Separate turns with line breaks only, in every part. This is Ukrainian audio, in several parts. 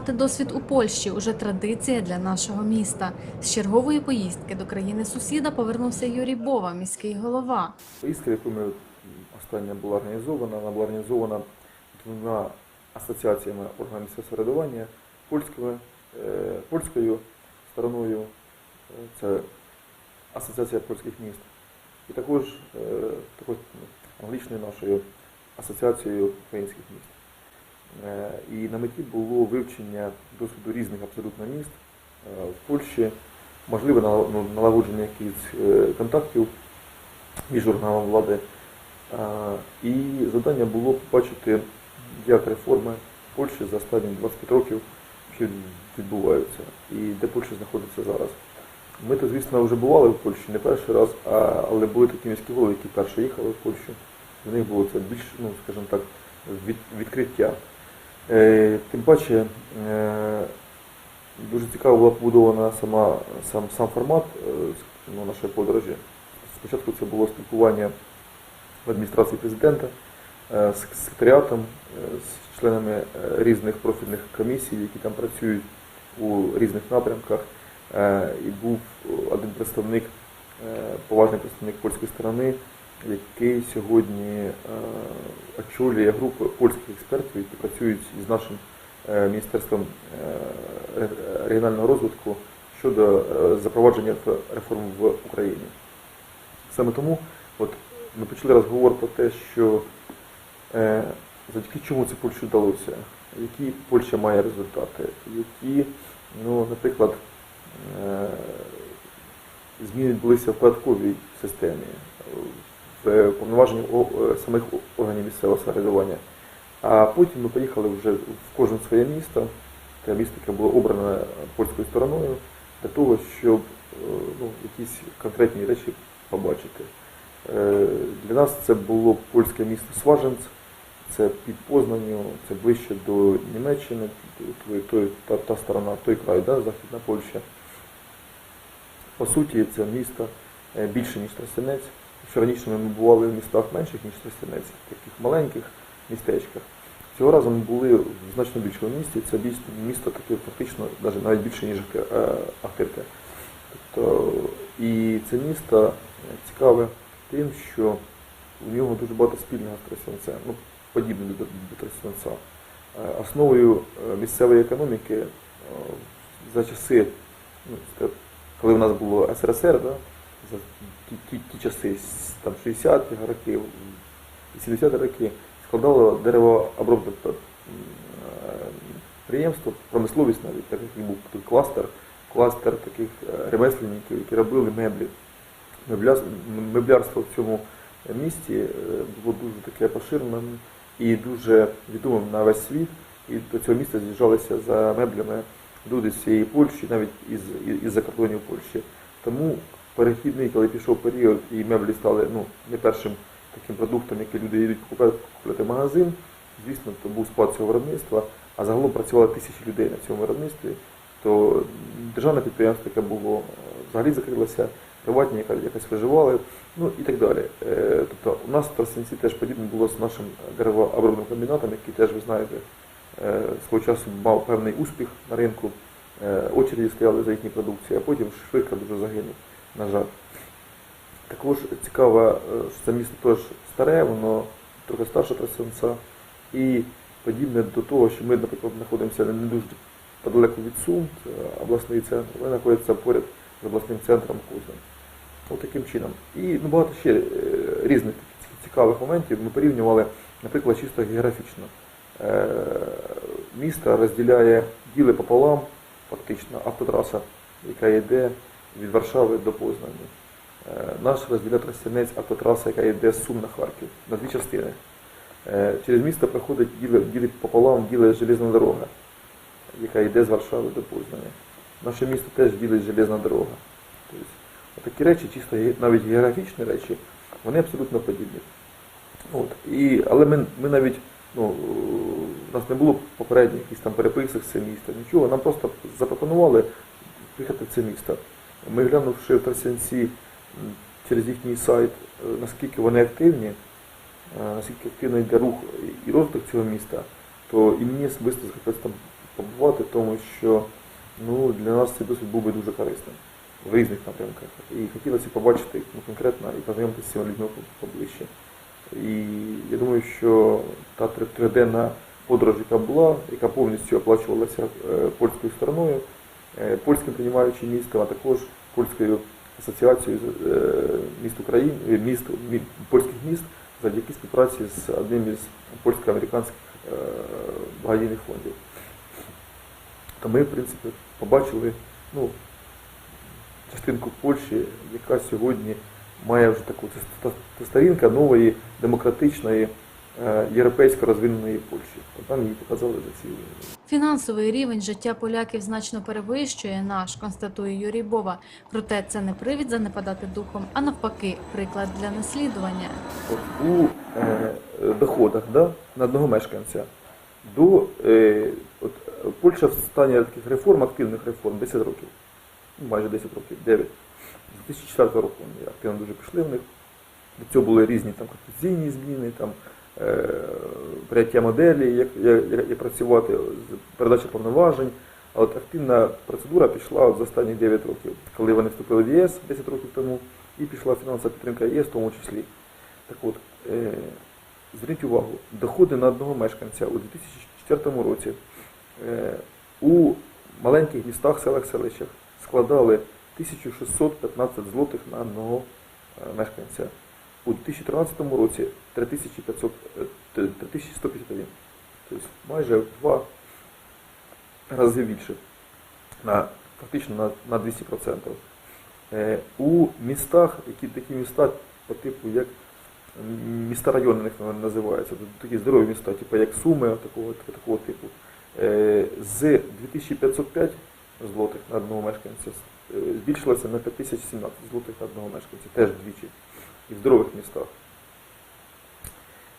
Переймати досвід у Польщі уже традиція для нашого міста. З чергової поїздки до країни сусіда повернувся Юрій Бова, міський голова.
Поїздка, яку ми остання була організована, вона була організована двома асоціаціями органів самоврядування, польською, е, польською стороною, е, це Асоціація польських міст, і також, е, також англічною нашою асоціацією українських міст. Е, І на меті було вивчення досвіду різних абсолютно міст е, в Польщі, можливе ну, налагодження якихось е, контактів між органами влади. І завдання було побачити, як реформи в Польщі за останні 25 років відбуваються і де Польща знаходиться зараз. Ми то, звісно, вже бували в Польщі не перший раз, а, але були такі міські голови, які перші їхали в Польщу. Для них було це більш, ну, скажімо так, від, відкриття. Е, тим паче, е, дуже цікаво була побудована сама, сам, сам формат е, ну, нашої подорожі. Спочатку це було спілкування в адміністрації президента з секретаріатом, з членами різних профільних комісій, які там працюють у різних напрямках. І був один представник, поважний представник польської сторони, який сьогодні е, очолює групу польських експертів, які працюють із нашим е, Міністерством е, регіонального розвитку щодо запровадження реформ в Україні. Саме тому от, ми почали розговор про те, що завдяки чому це Польщі вдалося, які Польща має результати, які, ну, наприклад, зміни відбулися в податковій системі, в повноваженні е, самих органів місцевого самоврядування. А потім ми поїхали вже в кожне своє місто, те місто, яке було обране польською стороною, для того, щоб е, ну, якісь конкретні речі побачити. Е, Для нас це було польське місто Сваженц, це під Познанню, це ближче до Німеччини, той, той, та, та сторона, той край, да, Західна Польща. По суті, це місто е, більше, ніж Тростянець. Якщо раніше ми бували в містах менших, ніж Тростянець, таких маленьких містечках. Цього разу ми були в значно більшому місті. Це місто, таке фактично навіть, навіть більше, ніж е, Ахтирка. Тобто, і це місто е, цікаве тим, що у нього дуже багато спільного з Тростянцем, ну, подібне до, до Тростянця. Е, Основою місцевої економіки за часи, ну, коли в нас було СРСР, да, ті, ті, ті часи, там 60-ті роки, 80-ті роки, складало деревообробне пр- е, підприємство, промисловість навіть, так був тут кластер, кластер таких е, ремесленників, які робили меблі. Меблярство в цьому місті е, було дуже таке поширеним і дуже відомим на весь світ. І до цього міста з'їжджалися за меблями люди з всієї Польщі, навіть із, із закордонів Польщі. Тому перехідний, коли пішов період, і меблі стали ну, не першим таким продуктом, який люди йдуть купувати, в магазин, звісно, то був спад цього виробництва, а загалом працювало тисячі людей на цьому виробництві, то державне підприємство, яке було, взагалі закрилося, приватні, якось виживали, ну і так далі. Е, Тобто у нас в Тростянці теж подібне було з нашим деревообробним комбінатом, який теж, ви знаєте, е, свого часу мав певний успіх на ринку, е, очереді стояли за їхньою продукцією, а потім швидко дуже загинув, на жаль. Також цікаво, е, що це місто теж старе, воно трохи старше Тростянця, і подібне до того, що ми, наприклад, знаходимося не дуже подалеку від Сум, це обласний центр, вони знаходяться поряд з обласним центром Кузин. Ось таким чином. І ну, багато ще е, різних цікавих моментів ми порівнювали, наприклад, чисто географічно. Е, Місто розділяє діли пополам, фактично, автотраса, яка йде від Варшави до Познані. Е, Наш розділяє Тростянець автотраса, яка йде з Сум на Харків, на дві частини. Е, Через місто проходить діли, діли пополам ділить железна дорога, яка йде з Варшави до Познані. Наше місто теж ділить железна дорога. Тобто, такі речі, чисто навіть географічні речі, вони абсолютно подібні. От. І, але ми, ми навіть, ну, у нас не було попередніх якісь там переписок з цим містом, нічого, нам просто запропонували приїхати в це місто. Ми глянувши в Тростянці через їхній сайт, е, наскільки вони активні, е, наскільки активний йде рух і розвиток цього міста, то і мені особисто захотілося там побувати, тому що ну, для нас цей досвід був би дуже корисним в різних напрямках. І хотілося побачити ну, конкретно і познайомитися з цими людьми поближче. І я думаю, що та три- триденна подорож, яка була, яка повністю оплачувалася е, польською стороною, польським приймаючим містом, а також польською асоціацією е, міст України, е, міст, польських міст завдяки співпраці з одним із польсько-американських е, благодійних фондів. То ми, в принципі, побачили ну, частинку Польщі, яка сьогодні має вже таку це сторінка нової демократичної е, європейсько розвиненої Польщі. Там її показали за ці
Фінансовий рівень життя поляків значно перевищує наш, констатує Юрій Бова. Проте це не привід занепадати духом, а навпаки, приклад для наслідування.
У е, доходах да, на одного мешканця до е, от, Польща в стані таких реформ, активних реформ 10 років. Ну, майже 10 років, 9. З 2004 року вони активно дуже пішли в них. До цього були різні там конституційні зміни, там прийняття моделі, як, як, як працювати, передача повноважень. А от активна процедура пішла от за останні 9 років, коли вони вступили в ЄС 10 років тому, і пішла фінансова підтримка ЄС в тому числі. Так от, е, зверніть увагу, доходи на одного мешканця у 2004 році е, у маленьких містах, селах, селищах складали 1615 злотих на одного е, мешканця. У 2013 році 3500, е, 3151. Тобто майже в два рази більше. На, фактично на, на 200%. Е, у містах, які такі міста по типу, як міста районних вони називаються, тобто такі здорові міста, типу як Суми, такого, такого типу, е, з 2505 злотих на одного мешканця е, збільшилося на 5017 злотих на одного мешканця, теж вдвічі, і в здорових містах.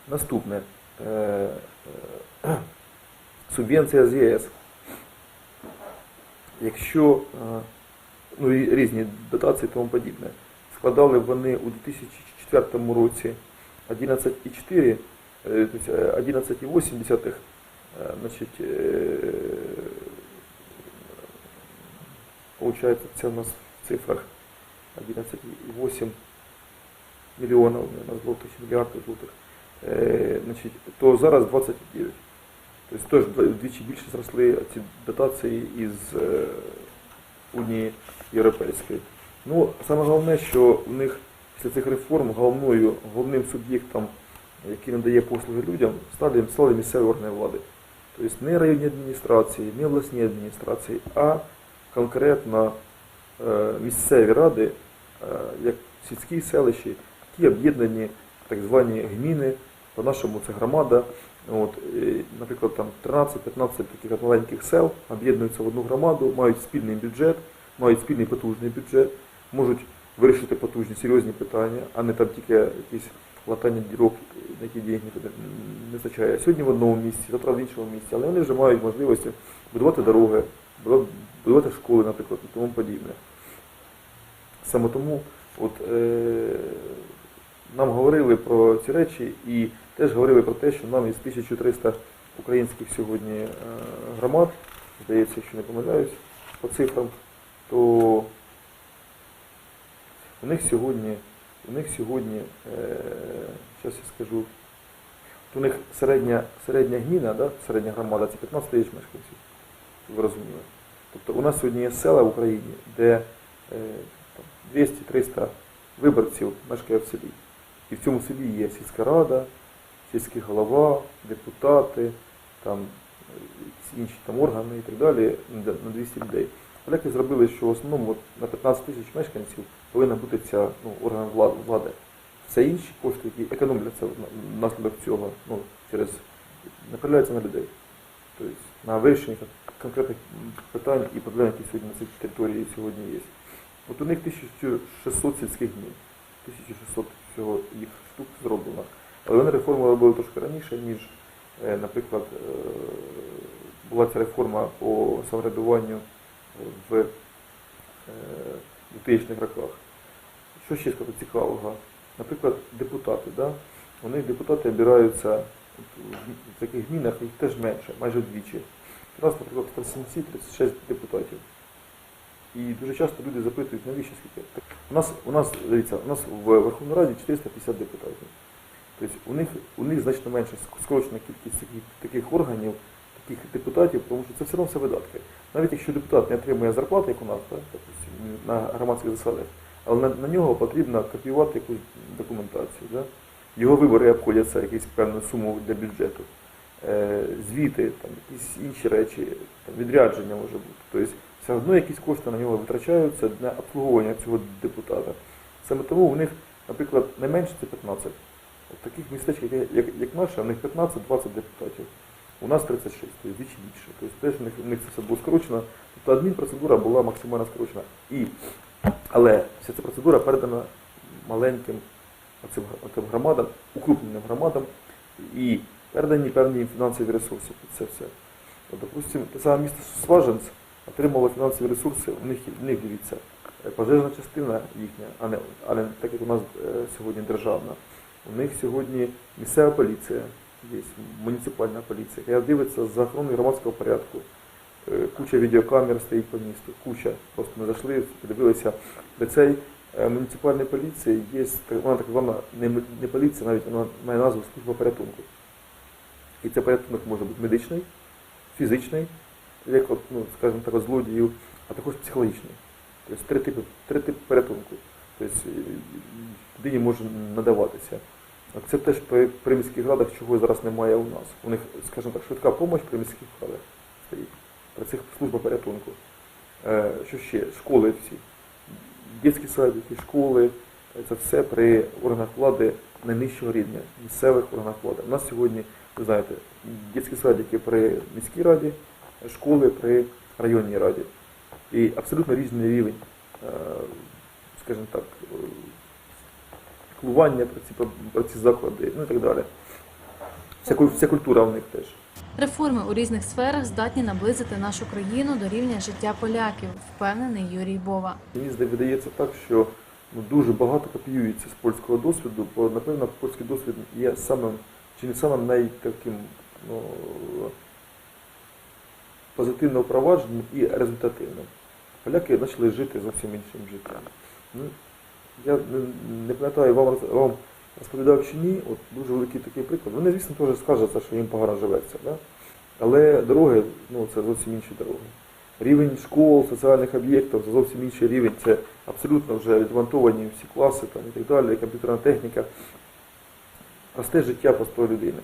Наступне. Е, е, Субвенція з ЄС. Якщо е, ну, і різні дотації і тому подібне, складали вони у 2004 році 11,4, е, тобто, е, 11,8, е, значить, получається, це у нас в цифрах 11,8 мільйонів на злотих, мільярдів злотих, е, то зараз 29. Тобто теж вдвічі більше зросли ці дотації із е, Унії Європейської. Ну, саме головне, що в них після цих реформ головною, головним суб'єктом, який надає послуги людям, стали, стали місцеві органи влади. Тобто не районні адміністрації, не обласні адміністрації, а конкретно е, місцеві ради, як сільські селищі, які об'єднані так звані гміни, по-нашому це громада. От, е, наприклад, там 13-15 таких маленьких сел об'єднуються в одну громаду, мають спільний бюджет, мають спільний потужний бюджет, можуть вирішити потужні серйозні питання, а не там тільки якісь латання дірок, на які денег не вистачає. Сьогодні в одному місці, завтра в іншому місці, але вони вже мають можливості будувати дороги, будувати школи, наприклад, і тому подібне. Саме тому от, е, нам говорили про ці речі і теж говорили про те, що нам із 1300 українських сьогодні е, громад, здається, якщо не помиляюсь по цифрам, то у них сьогодні, у них сьогодні, е, зараз я скажу, у них середня, середня гміна, да, середня громада це 15 тисяч мешканців. Ви розуміли. Тобто у нас сьогодні є села в Україні, де е, 200-300 виборців мешкає в селі. І в цьому селі є сільська рада, сільський голова, депутати, там інші там органи і так далі на на 200 людей. Поляки зробили, що в основному от на 15 тисяч мешканців повинна бути ця ну, орган влади. Все інші кошти, які економляться внаслідок цього, ну, через направляються на людей. Тобто на вирішення конкретних питань і проблем, які сьогодні на цій території сьогодні є. От у них 1600 сільських днів, 1600 всього їх штук зроблено. Але вони реформу робили трошки раніше, ніж, е, наприклад, е, була ця реформа по самоврядуванню в е, 2000-х роках. Що ще сказати цікавого? Наприклад, депутати. Да? Них депутати обираються в таких змінах, їх теж менше, майже вдвічі. У нас, наприклад, в 37-36 депутатів. І дуже часто люди запитують, навіщо скільки. У нас, у нас, дивіться, у нас в Верховній Раді 450 депутатів. Тобто у них, у них значно менше ск- скорочена кількість таких, таких органів, таких депутатів, тому що це все одно все видатки. Навіть якщо депутат не отримує зарплати, як у нас, так, на громадських засадах, але на, на нього потрібно копіювати якусь документацію. Да? Його вибори обходяться якусь певну суму для бюджету. Е, звіти, там, якісь інші речі, там, відрядження може бути. Тобто все одно якісь кошти на нього витрачаються для обслуговування цього депутата. Саме тому у них, наприклад, найменше це 15. От таких містечках, як, як, наше, у них 15-20 депутатів. У нас 36, тобто вдвічі більше. Тобто теж у них, у них це все було скорочено. Тобто адмінпроцедура була максимально скорочена. І, але вся ця процедура передана маленьким оцим, оцим громадам, укрупненим громадам і передані певні фінансові ресурси під це все. От, допустим, те саме місто Сваженц отримало фінансові ресурси, у них, у них дивіться, пожежна частина їхня, а не, а не так як у нас е, сьогодні державна. У них сьогодні місцева поліція, є муніципальна поліція, яка дивиться за охороною громадського порядку. Е, Куча відеокамер стоїть по місту, куча. Просто ми зайшли, подивилися, де цей муніципальної поліції є вона так звана не поліція, навіть вона має назву служба порятунку. І цей порятунок може бути медичний, фізичний, як от, ну, скажімо так, злодіїв, а також психологічний. Тобто три типи, три типи порятунку. Тобто е, людині може надаватися. Це теж при, міських радах, чого зараз немає у нас. У них, скажімо так, швидка допомога при міських радах стоїть. При цих служба порятунку. Е, що ще? Школи всі. Дітські садики, школи. Це все при органах влади найнижчого рівня, місцевих органах влади. У нас сьогодні, ви знаєте, дитячі садики при міській раді, школи при районній раді. І абсолютно різний рівень, е, скажімо так, е, піклування про ці, про ці заклади, ну і так далі. Вся, вся культура в них теж.
Реформи у різних сферах здатні наблизити нашу країну до рівня життя поляків, впевнений Юрій Бова.
Мені видається так, що ну, дуже багато копіюється з польського досвіду, бо напевно польський досвід є самим чи не самим найтаким ну, позитивно впровадженим і результативним. Поляки почали жити зовсім іншим життям. Ну, я не, пам'ятаю, вам, вам розповідав чи ні, от дуже великий такий приклад. Вони, звісно, теж скажуться, що їм погано живеться. Да? Але дороги, ну це зовсім інші дороги. Рівень школ, соціальних об'єктів це зовсім інший рівень. Це абсолютно вже відмонтовані всі класи там, і так далі, комп'ютерна техніка. Просте життя простої людини.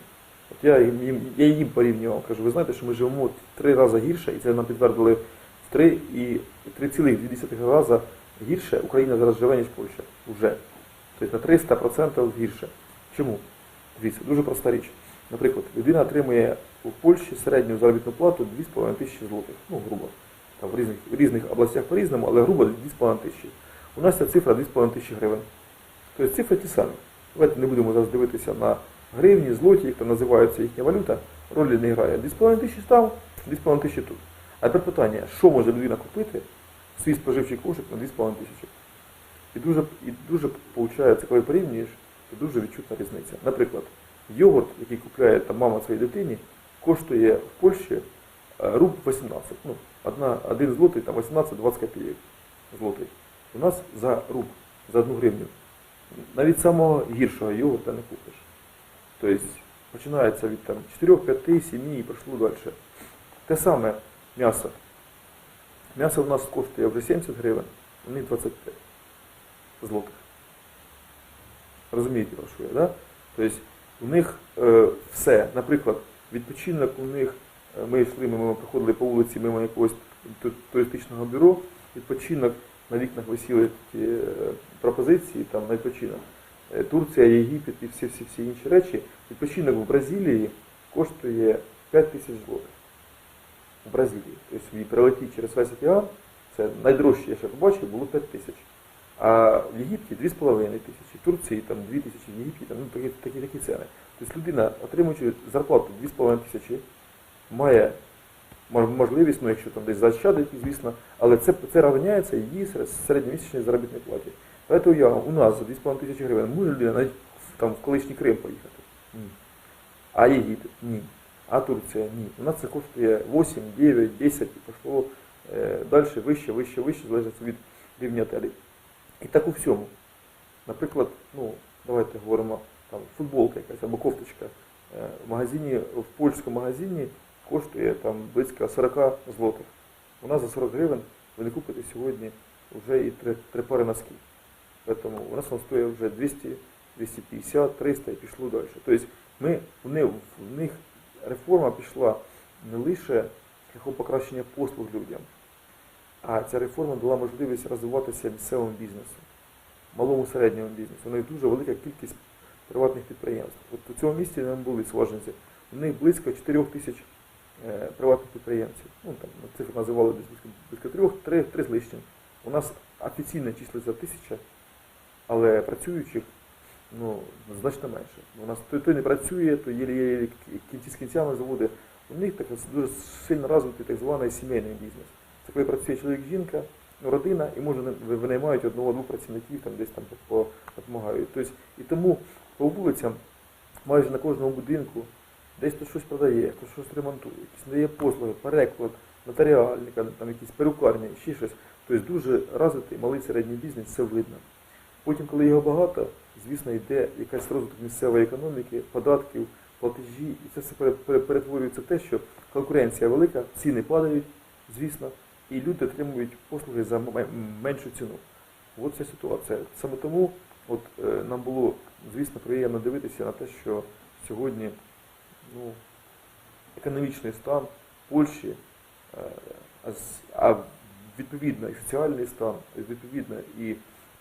От я їм, їм, я їм порівнював, кажу, ви знаєте, що ми живемо три рази гірше, і це нам підтвердили в три і 3,2 рази гірше Україна зараз живе, ніж Польща. Уже. Тобто на 300% гірше. Чому? Дивіться, дуже проста річ. Наприклад, людина отримує у Польщі середню заробітну плату 2,5 тисячі злотих. Ну, грубо. Там в різних, в різних областях по-різному, але грубо 2,5 тисячі. У нас ця цифра 2,5 тисячі гривень. Тобто цифри ті самі. Давайте не будемо зараз дивитися на гривні, злоті, як там називається їхня валюта, ролі не грає. 2,5 тисячі став, 2,5 тисячі тут. А тепер питання, що може людина купити свій споживчий кошик на 2,5 тисячі? І дуже, і дуже виходить, коли порівнюєш, то дуже відчутна різниця. Наприклад, йогурт, який купляє там мама своїй дитині, коштує в Польщі е, руб 18. Ну, одна, один злотий, там 18-20 копійок злотий. У нас за руб, за одну гривню. Навіть самого гіршого йогурта не купиш. Тобто починається від там 4, 5, 7 і пішло далі. Те саме м'ясо. М'ясо у нас коштує вже 70 гривень, у них 25 злотих. Розумієте, про що я, да? Тобто у них е, все, наприклад, відпочинок у них, е, ми йшли, ми, проходили по вулиці мимо якогось туристичного бюро, відпочинок, на вікнах висіли такі е, пропозиції там на відпочинок. Е, Турція, Єгипет і всі, всі, всі інші речі. Відпочинок в Бразилії коштує 5 тисяч злотих. В Бразилії. Тобто ви прилетіть через весь океан, це найдорожче, я ще побачив, було 5 тисяч. А в Єгипті 2,5 тисячі, в Турції там 2 тисячі, в Єгипті там, ну, такі, такі, такі ціни. Тобто людина, отримуючи зарплату 2,5 тисячі, має можливість, ну якщо там десь заощадить, звісно, але це, це рівняється її серед- середньомісячній заробітній платі. Давайте уявимо, у нас за 2,5 тисячі гривень може людина навіть там, в колишній Крим поїхати? Ні. А Єгипет? Ні. А Турція ні. У нас це коштує 8, 9, 10 і пішло е, далі, вище, вище, вище, залежить від рівня отелей. І так у всьому. Наприклад, ну, давайте говоримо, там, футболка якась або кофточка. Е, В магазині, в польському магазині коштує там близько 40 злотих. У нас за 40 гривень ви не купите сьогодні вже і три, три пари носків. Тому у нас воно стоїть вже 200, 250, 300 і пішло далі. Тобто ми, вони, в них реформа пішла не лише шляхом покращення послуг людям, а ця реформа дала можливість розвиватися місцевому бізнесу, малому середньому бізнесу. У них дуже велика кількість приватних підприємств. От у цьому місті не були сваженці. У них близько 4 тисяч е, приватних підприємців. Ну, там, цифри називали десь близько, близько трьох, три, три з лишнім. У нас офіційно числиться тисяча, але працюючих ну, значно менше. У нас той, той не працює, то є кінці з кінцями заводи. У них так, дуже сильно розвитий так званий сімейний бізнес. Це коли працює чоловік, жінка, ну, родина, і може винаймають одного-двох працівників, там десь там допомагають. Тобто, і тому по вулицям, майже на кожному будинку, десь хто щось продає, хто щось ремонтує, якісь надає послуги, переклад, нотаріальника, там якісь перукарні, ще щось. Тобто дуже розвитий малий середній бізнес, це видно. Потім, коли його багато, звісно, йде якась розвиток місцевої економіки, податків, платежі, і це все пере- пере- перетворюється в те, що конкуренція велика, ціни падають, звісно, і люди отримують послуги за меншу ціну. От ця ситуація. Саме тому от, е, нам було, звісно, приємно дивитися на те, що сьогодні ну, економічний стан Польщі, е, а, відповідно і соціальний стан, відповідно і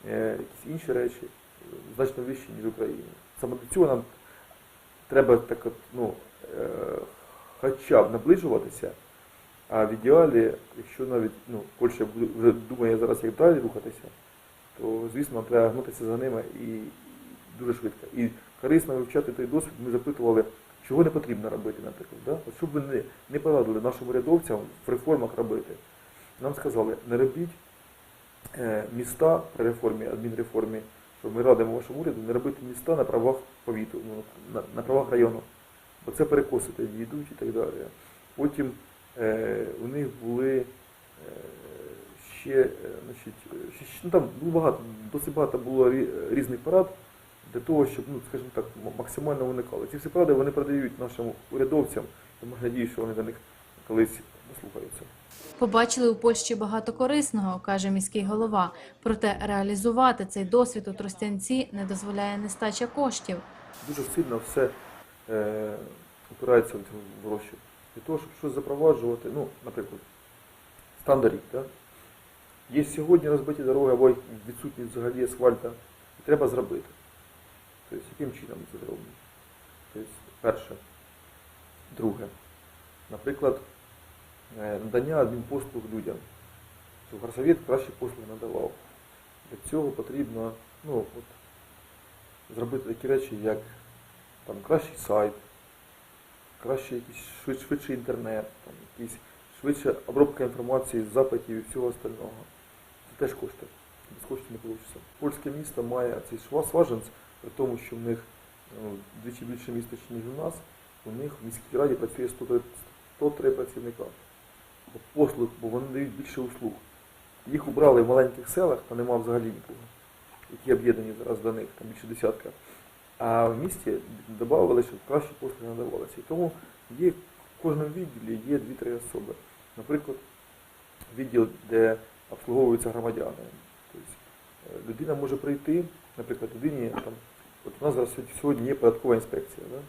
якісь інші речі е, значно вищі, ніж в Україні. Саме до цього нам треба так от, ну, е, хоча б наближуватися, а в ідеалі, якщо навіть ну, Польща вже думає зараз, як далі рухатися, то звісно нам треба гнутися за ними і дуже швидко. І корисно вивчати той досвід, ми запитували, чого не потрібно робити, наприклад. Да? От щоб ви не, не порадили нашим урядовцям в реформах робити. Нам сказали, не робіть е, міста при реформі, адмінреформі, що ми радимо вашому уряду, не робити міста на правах повіту, ну, на, на правах району. Бо це перекосити йдуть і так далі. Потім е, у них були е, ще, е, значить, е, ще, ну, там було багато, досить багато було різних порад для того, щоб, ну, скажімо так, максимально виникали. Ці всі поради вони продають нашим урядовцям, тому надію, що вони до них колись дослухаються.
Побачили у Польщі багато корисного, каже міський голова. Проте реалізувати цей досвід у Тростянці не дозволяє нестача коштів.
дуже сильно все е, опирається в в гроші. Для того, щоб щось запроваджувати, ну, наприклад, стан доріг, да? є сьогодні розбиті дороги або відсутність взагалі асфальта, і треба зробити. Тобто, яким чином це зроблено? Тобто, перше. Друге. Наприклад, надання адмінпослуг людям. Щоб горсовет кращі послуги надавав. Для цього потрібно ну, от, зробити такі речі, як там, кращий сайт, кращий якийсь швид, швидший інтернет, там, якийсь швидша обробка інформації, запитів і всього остального. Це теж кошти. Без коштів не вийде. Польське місто має цей сваженц, при тому, що в них ну, двічі більше міста, ніж у нас, у них в міській раді працює 103, 103 працівника. Бо Послуг, бо вони дають більше услуг. Їх убрали в маленьких селах, та нема взагалі нікого, які об'єднані зараз до них, там більше десятка. А в місті додавали, щоб кращі послуги надавалися. І тому є в кожному відділі є дві-три особи. Наприклад, відділ, де обслуговуються громадяни. Тобто е, людина може прийти, наприклад, людині там, от у нас зараз сьогодні є податкова інспекція, да?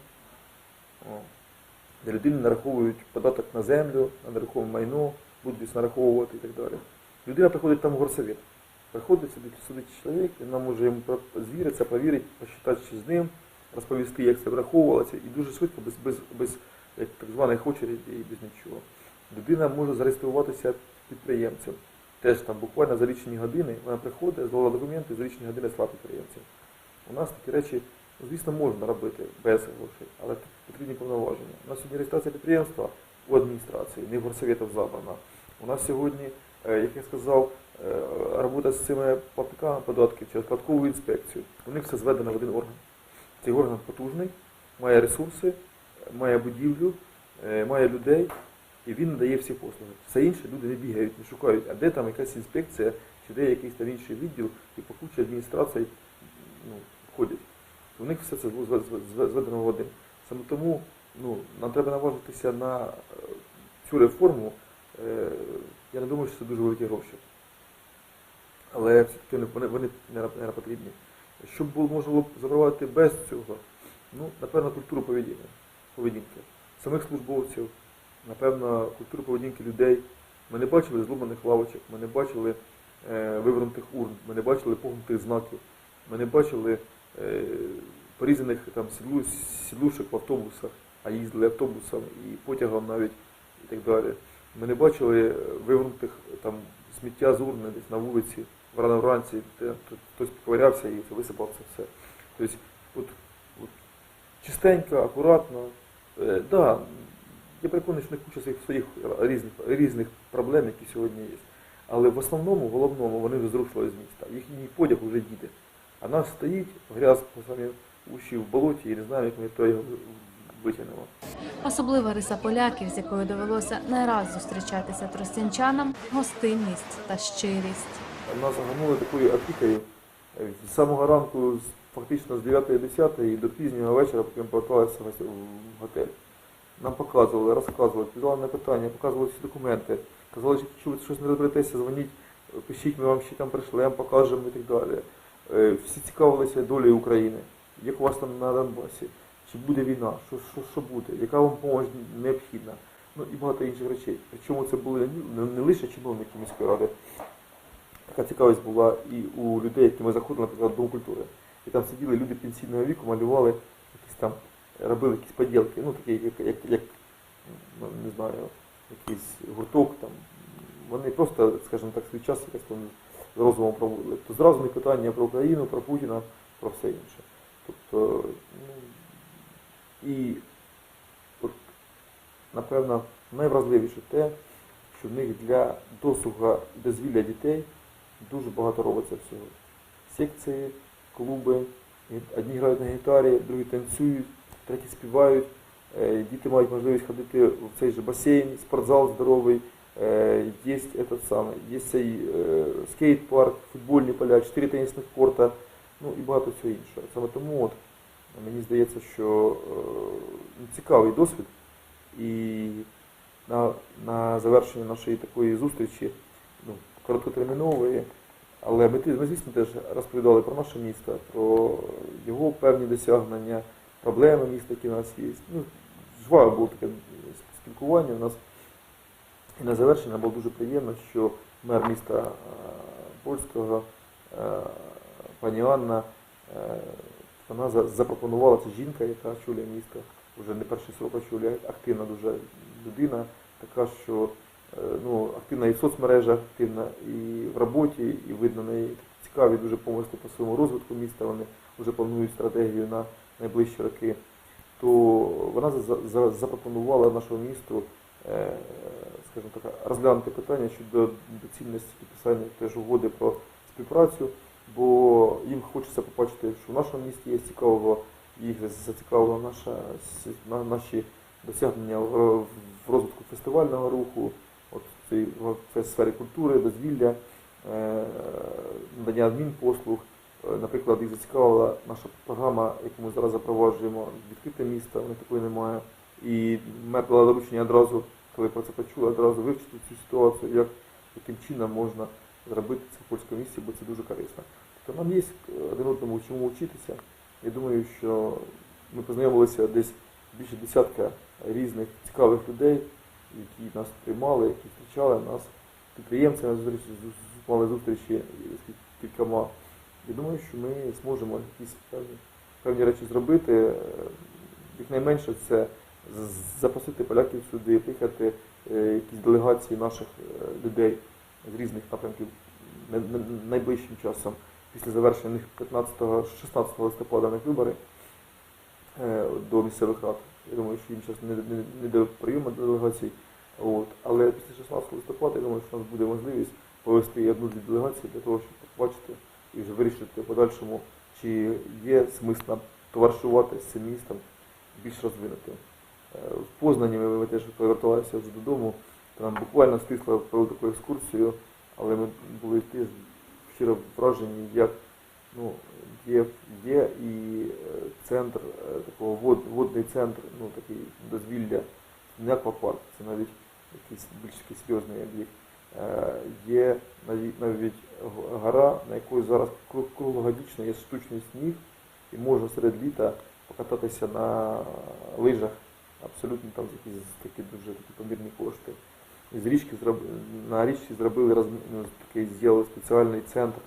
Де людині нараховують податок на землю, на нерухоме майно, будуть нараховувати і так далі. Людина приходить там в горсовет. Приходить сюди, сюди чоловік, він нам може йому звіритися, провірити, посчитати чи з ним, розповісти, як це враховувалося, і дуже швидко, без, без, без як так званих очередей і без нічого. Людина може зареєструватися підприємцем. Теж там буквально за лічені години вона приходить, здала документи, за лічені години слава підприємцем. У нас такі речі, звісно, можна робити без грошей, але потрібні повноваження. У нас сьогодні реєстрація підприємства у адміністрації, не в горсоветах забрана. У нас сьогодні, е, як я сказав, е, робота з цими платниками податків через податкову інспекцію. У них все зведено в один орган. Цей орган потужний, має ресурси, має будівлю, е, має людей і він надає всі послуги. Все інше люди не бігають, не шукають, а де там якась інспекція, чи де якийсь там інший відділ, і по кучі адміністрацій ну, ходять. У них все це було зве- зве- зведено в один. Саме тому ну, нам треба наважитися на е, цю реформу. Е, Я не думаю, що це дуже великі гроші. Але все-таки вони- вони, не потрібні. Що б можна було б запровадити без цього? Ну, напевно, культуру поведінки, поведінки. Самих службовців, напевно, культуру поведінки людей. Ми не бачили зломаних лавочок, ми не бачили е, вивернутих урн, ми не бачили погнутих знаків, ми не бачили порізаних там сідлу, сідлушок в автобусах, а їздили автобусом і потягом навіть і так далі. Ми не бачили е, вивернутих там сміття з урни десь на вулиці рано вранці, де хтось поковирявся і висипав це все. Тобто, от, от, чистенько, акуратно. Е, да, я переконаний, що не куча своїх, своїх різних, різних проблем, які сьогодні є. Але в основному, головному, вони вже зрушили з міста. Їхній потяг вже їде. А нас стоїть, грязь по самі уші в болоті і не знаємо, як ми то його витягнемо.
Особлива риса поляків, з якою довелося не раз зустрічатися тростянчанам – гостинність та щирість.
Нас загорнули такою опікою е, з самого ранку, фактично з 9-10 до пізнього вечора, поки ми поверталися в готель. Нам показували, розказували, відповідали на питання, показували всі документи. Казали, що якщо ви щось не розберетеся, дзвоніть, пишіть, ми вам ще там пришлемо, покажемо і так далі. Е, Всі цікавилися долею України, як у вас там на Донбасі, чи буде війна, що, що, що буде, яка вам допомога необхідна, ну і багато інших речей. Причому це були не, лише чиновники міської ради, така цікавість була і у людей, які ми заходили, наприклад, в Дом культури. І там сиділи люди пенсійного віку, малювали якісь там, робили якісь поділки, ну такі, як, як, як ну, не знаю, якийсь гурток там. Вони просто, скажімо так, свій час якось там розумом проводили. То зразу не питання про Україну, про Путіна, про все інше. Тобто, ну, і от, напевно, найвразливіше те, що в них для досуга дозвілля дітей дуже багато робиться всього. Секції, клуби, одні грають на гітарі, другі танцюють, треті співають. Е, Діти мають можливість ходити в цей же басейн, спортзал здоровий, е, є этот самий, є цей е, скейт-парк, футбольні поля, чотири тенісних корта, ну і багато всього іншого. Саме тому от, мені здається, що е, цікавий досвід. І на, на завершення нашої такої зустрічі, ну, короткотермінової, але ми, ми, звісно, теж розповідали про наше місто, про його певні досягнення, проблеми міста, які в нас є. Ну, жваве було таке спілкування у нас. І на завершення було дуже приємно, що мер міста е, польського, е, пані Анна, е, вона запропонувала, це жінка, яка очолює місто, вже не перший срок очолює, активна дуже людина, така, що ну, активна і в соцмережах, активна і в роботі, і видно неї цікаві дуже помисли по своєму розвитку міста. Вони вже планують стратегію на найближчі роки. То вона за- за- запропонувала нашому місту, скажімо так, розглянути питання щодо доцільності підписання теж угоди про співпрацю, бо їм хочеться побачити, що в нашому місті є цікавого, їх зацікавила наша, наші досягнення в, розвитку фестивального руху, от в сфері культури, дозвілля, е, надання адмінпослуг. Е, Наприклад, їх зацікавила наша програма, яку ми зараз запроваджуємо, відкрите місто, вони такої немає. І мер дала доручення одразу, коли про це почули, одразу вивчити цю ситуацію, як яким чином можна зробити це в польському місті, бо це дуже корисно. Тобто нам є один одному чому вчитися. Я думаю, що ми познайомилися десь більше десятка різних цікавих людей, які нас приймали, які зустрічали нас, підприємці нас мали зустрічі з кількома. Я думаю, що ми зможемо якісь певні, певні речі зробити. Е, Якнайменше це запросити поляків сюди, приїхати е, якісь делегації наших е, людей з різних напрямків най- най- найближчим часом, після завершення 15-16 листопада на вибори е, до місцевих рад. Я думаю, що їм зараз не, не, не до прийому делегацій. От. Але після 16 листопада, я думаю, що у нас буде можливість повести одну-дві делегації для того, щоб побачити і вже вирішити подальшому, чи є смисл нам товаришувати з цим містом більш розвинутим. Е, В Познані ми, теж поверталися вже додому, то нам буквально про таку екскурсію, але ми були теж щиро вражені, як ну, є, є і е, центр, е, такого вод, водний центр, ну такий дозвілля, не аквапарк, це навіть якийсь більш такий серйозний об'єкт. Є навіть, навіть гора, на якої зараз кру- круглогодично є штучний сніг, і можна серед літа покататися на лижах, абсолютно там якісь такі дуже такі помірні кошти. І річки зроб... на річці зробили роз... ну, такий зробили спеціальний центр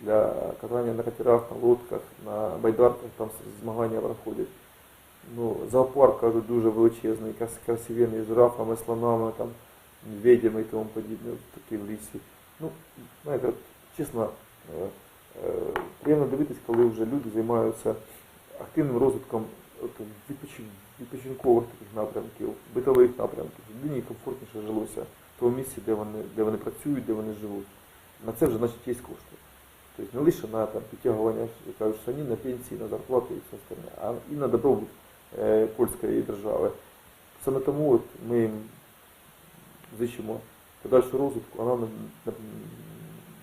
для катання на катерах, на лодках, на байдарках, там змагання проходять. Ну, зоопарк, кажуть, дуже величезний, крас- красивенний, з жирафами, слонами, там, медведями і тому подібне, такі в лісі. Ну, знаєте, чесно, е, е, приємно дивитись, коли вже люди займаються активним розвитком от, відпочин- відпочинкових таких напрямків, битових напрямків. Людині комфортніше жилося в тому місці, де вони, де вони працюють, де вони живуть. На це вже значить є кошти. Тобто не лише на там, підтягування кажуть, штанів, на пенсії, на зарплати і все остальне, а і на добробут е, польської держави. Саме тому от ми їм зичимо подальшу розвитку, а нам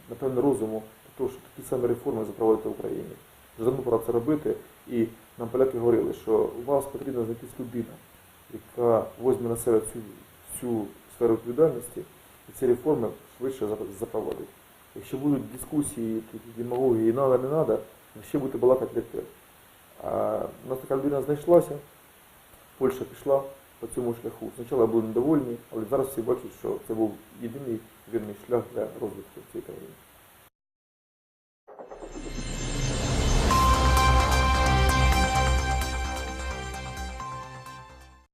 напевно розуму для того, щоб такі самі реформи запровадити в Україні. Вже давно пора це робити, і нам поляки говорили, що у вас потрібна знайтись людина, яка возьме на себе цю, цю сферу відповідальності і ці реформи швидше зап- запровадить. Якщо будуть дискусії, демагогії, надо, не надо, ще будете балакати легке. А у нас така людина знайшлася, Польща пішла по цьому шляху. Спочатку були недовольні, але зараз всі бачать, що це був єдиний вірний шлях для розвитку цієї країни.